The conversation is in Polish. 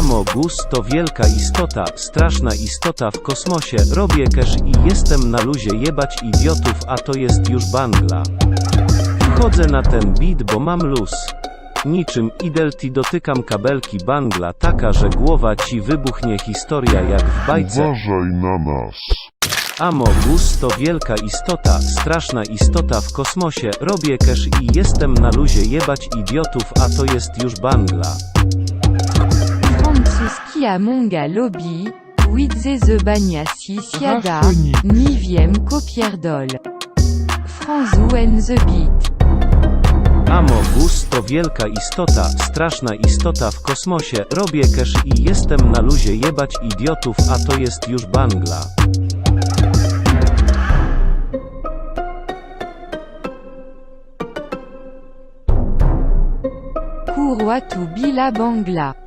Amogus to wielka istota, straszna istota w kosmosie, robię cash i jestem na luzie jebać idiotów, a to jest już bangla. Wchodzę na ten beat, bo mam luz. Niczym Idelti dotykam kabelki bangla taka, że głowa ci wybuchnie historia jak w bajce. Uważaj na nas. Amogus to wielka istota, straszna istota w kosmosie, robię cash i jestem na luzie jebać idiotów, a to jest już bangla. Francuski Amonga Lobby, Widze the Baniasi Siada. Niviem Copierdol. Franzou and the Beat. Amogus to wielka istota, straszna istota w kosmosie, robię cash i jestem na luzie jebać idiotów, a to jest już bangla. Courroie to Bila Bangla.